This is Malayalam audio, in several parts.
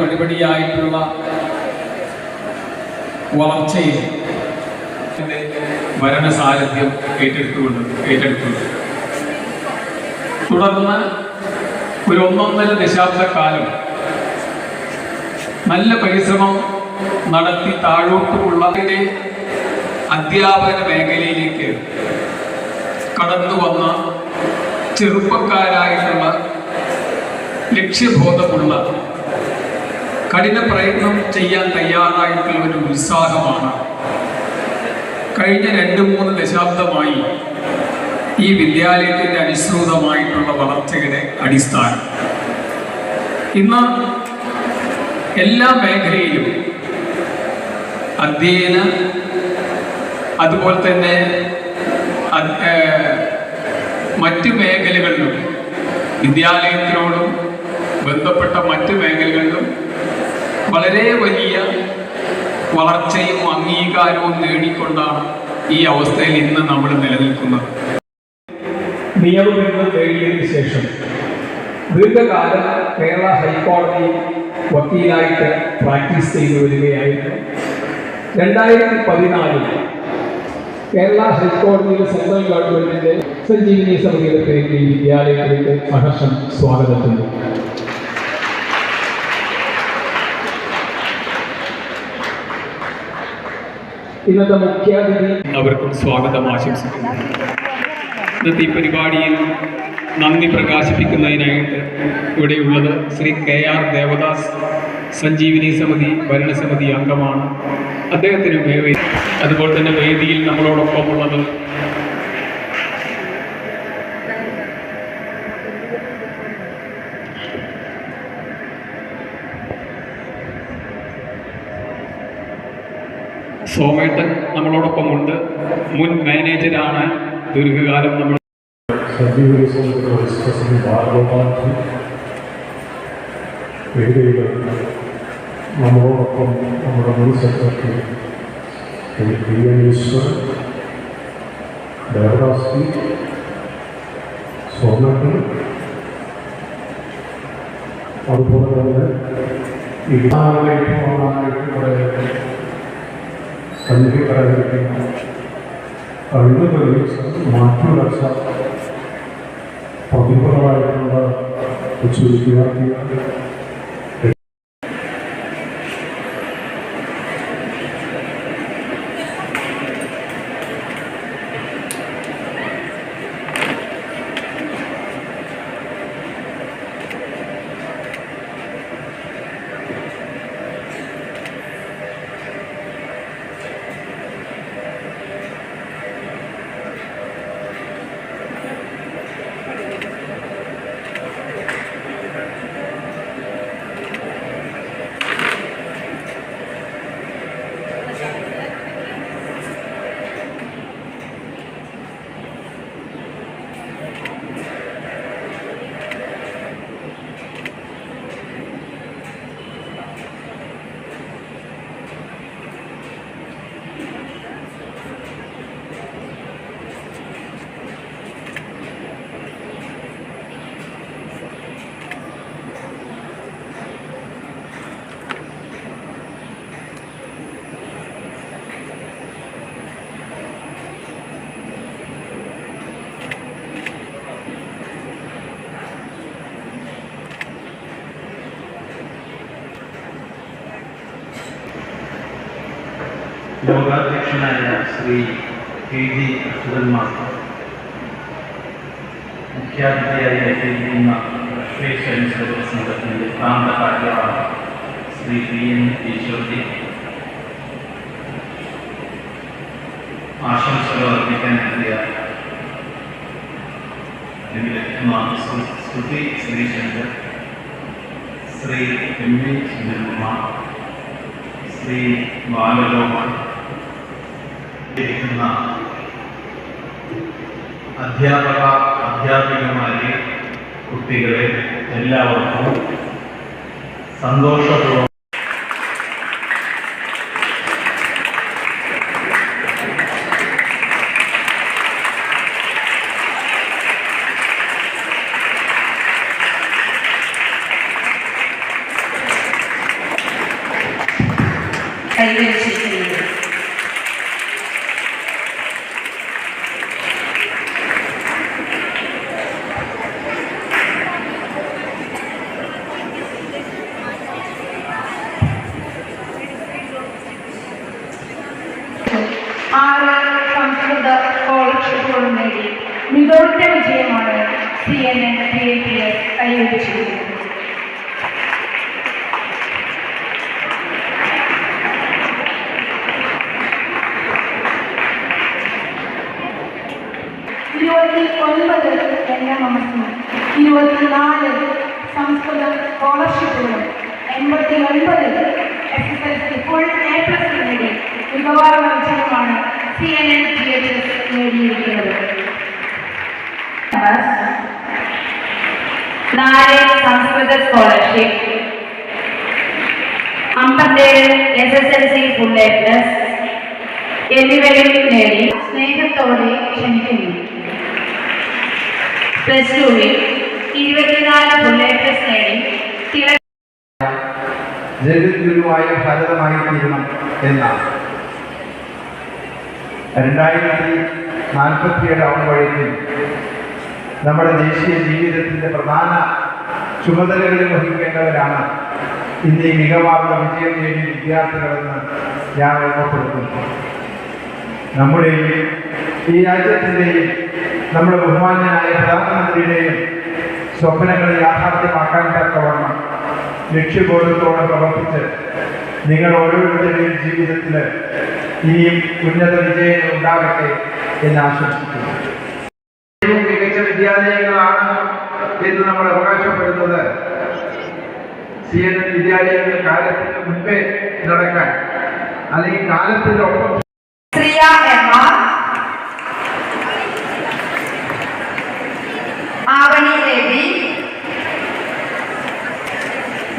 പടിപടിയായിട്ടുള്ള വളർച്ചയിൽ ഭരണസാരഥ്യം ഏറ്റെടുത്തുകൊണ്ട് ഏറ്റെടുത്തുകൊണ്ട്. തുടർന്ന് ഒരു ഒന്നൊന്നര ദശാബ്ദക്കാലം നല്ല പരിശ്രമം നടത്തി താഴോട്ടുമുള്ള അധ്യാപന മേഖലയിലേക്ക് കടന്നു വന്ന ചെറുപ്പക്കാരായിട്ടുള്ള ലക്ഷ്യബോധമുള്ള കഠിന പ്രയത്നം ചെയ്യാൻ തയ്യാറായിട്ടുള്ള ഒരു ഉത്സാഹമാണ്. കഴിഞ്ഞ രണ്ട് മൂന്ന് ദശാബ്ദമായി ഈ വിദ്യാലയത്തിന്റെ അനുസൃതമായിട്ടുള്ള വളർച്ചയുടെ അടിസ്ഥാനം. ഇന്ന് എല്ലാ മേഖലയിലും അധ്യയന അതുപോലെ തന്നെ മറ്റു മേഖലകളിലും വിദ്യാലയത്തിനോടും ബന്ധപ്പെട്ട മറ്റ് മേഖലകളിലും വളരെ വലിയ വളർച്ചയും അംഗീകാരവും നേടിക്കൊണ്ടാണ് ഈ അവസ്ഥയിൽ ഇന്ന് നമ്മൾ നിലനിൽക്കുന്നത്. നിയമബിരുദം നേടിയതിനു ശേഷം ദീർഘകാലം കേരള ഹൈക്കോടതി വക്കീലായിട്ട് പ്രാക്ടീസ് ചെയ്തു വരികയായിരുന്നു. രണ്ടായിരത്തി പതിനാലിൽ കേരള ഹൈക്കോടതിയിലെ സെൻട്രൽ ഗവൺമെന്റിന്റെ സഞ്ജീവിനി സമിതിയുടെ പേരിൽ വിദ്യാലയത്തിലേക്ക് സഹർഷം സ്വാഗതം ഇന്നത്തെ മുഖ്യാതിഥി. അവർക്കും സ്വാഗതം ആശംസിക്കുന്നു. ഇന്നത്തെ ഈ പരിപാടിയിൽ നന്ദി പ്രകാശിപ്പിക്കുന്നതിനായിട്ട് ഇവിടെയുള്ളത് ശ്രീ കെ ആർ ദേവദാസ് സഞ്ജീവിനി സമിതി ഭരണസമിതി അംഗമാണ്. അദ്ദേഹത്തിന് അതുപോലെ തന്നെ വേദിയിൽ നമ്മളോടൊപ്പമുള്ളത് സോമേട്ടൻ നമ്മളോടൊപ്പമുണ്ട് മുൻ മാനേജരാണ് ദീർഘകാലം നമ്മൾ നമ്മളോടൊപ്പം നമ്മുടെ മുൻ സെക്രട്ടറി എൻ ഈശ്വരൻ ദേവദാസ് പി സ്വർണൻ അതുപോലെ തന്നെ വിധാനമായിട്ട് संधि कर देते हैं और इन लोगों के बीच मातृरक्षा पति परिवार कुछ विद्यार्थी ലോകാധ്യക്ഷനായ Shri K G Achuthan master മുഖ്യാതിഥിയായി എത്തിയിരിക്കുന്ന രാഷ്ട്രീയ സ്വയംസേവക സംഘത്തിൻ്റെ പ്രാന്ത കാര്യമാണ് ശ്രീ പി എൻ ഈശ്വർജി ആശംസകൾ അർപ്പിക്കാൻ എത്തിയ എനിക്ക് ലഭിക്കുന്ന ശ്രീ- ശ്രുതി ശ്രീശങ്കർ ശ്രീ എം വി സുനിൽകുമാർ ശ്രീ ബാലലോകൻ ഇരിക്കുന്ന അധ്യാപക അധ്യാപികമാരെ കുട്ടികളെ എല്ലാവർക്കും സന്തോഷപൂർവം കൈവരിച്ചിരിക്കുന്നത് ആറ് സംസ്കൃത സ്കോളർഷിപ്പുകളും നേടി മികവുറ്റ വിജയമാണ് C N N P A P S കൈവരിച്ചിരിക്കുന്നത് ഇരുപത്തി ഒൻപത് എൻ എം എം ഇരുപത്തിനാല് സംസ്കൃത സ്കോളർഷിപ്പുകളും എൺപത്തി ഒൻപത് S S L C full A plus നേടി മികവാർന്ന വിജയമാണ് C N N G H S നേടിയിരിക്കുന്നത് നാല് സംസ്കൃത സ്കോളർഷിപ്പ് അമ്പത്തേഴ് S S L C full A plus എന്നിവയിൽ നേടി. സ്നേഹത്തോടെ ക്ഷണിക്കുന്നു. പ്ലസ് ടുവിൽ ഇരുപത്തിനാല് ഫുൾ എ പ്ലസ് നേടി. ജഗദ്ഗുരുവായ ഭാരതമായി തീരണം എന്നാണ്. രണ്ടായിരത്തി നാൽപ്പത്തിയേഴ് ആവുമ്പോഴേക്കും നമ്മുടെ ദേശീയ ജീവിതത്തിന്റെ പ്രധാന ചുമതലകൾ വഹിക്കേണ്ടവരാണ് ഇന്ന് ഈ മികവാർന്ന വിജയം നേടിയ വിദ്യാർത്ഥികളെന്ന് ഞാൻ ഓർമ്മപ്പെടുത്തുന്നു. നമ്മുടെയും ഈ രാജ്യത്തിന്റെയും നമ്മുടെ ബഹുമാന്യനായ പ്രധാനമന്ത്രിയുടെയും സ്വപ്നങ്ങൾ യാഥാർത്ഥ്യമാക്കാൻ തക്കവണ്ണം ലക്ഷ്യബോധത്തോടെ പ്രവർത്തിച്ച് നിങ്ങൾ ഓരോരുത്തരുടെയും ജീവിതത്തിൽ ഇനിയും ഉന്നത വിജയങ്ങൾ ഉണ്ടാകട്ടെ എന്ന് ആശംസിക്കുന്നു. അവകാശപ്പെടുന്നത് സി എൻ വിദ്യാലയങ്ങൾ കാലത്തിന് മുൻപേ നടക്കാൻ അല്ലെങ്കിൽ കാലത്തിൻ്റെ ഒപ്പം Sriya M R Avani Devi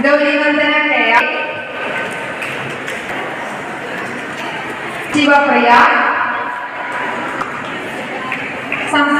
Gaurinandana K R Sivapriya Sanskrit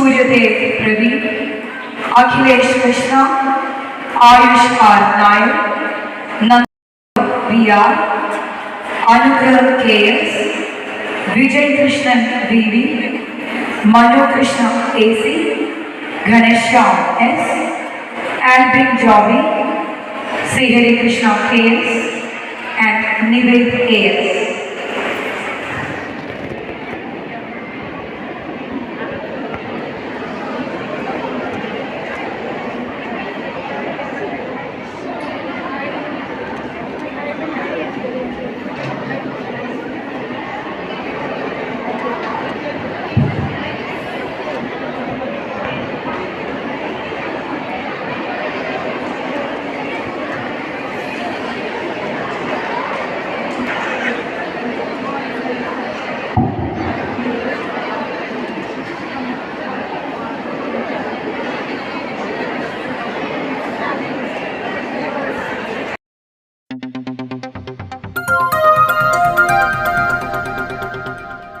Suryadev Praveen Akhilesh Krishna Ayush R Nayak Nand Anugrah K S Vijay Krishnan B V Manu Krishna A C Ghanshyam S Elbin Joby Shri Hare Krishna K S and Nived A.S.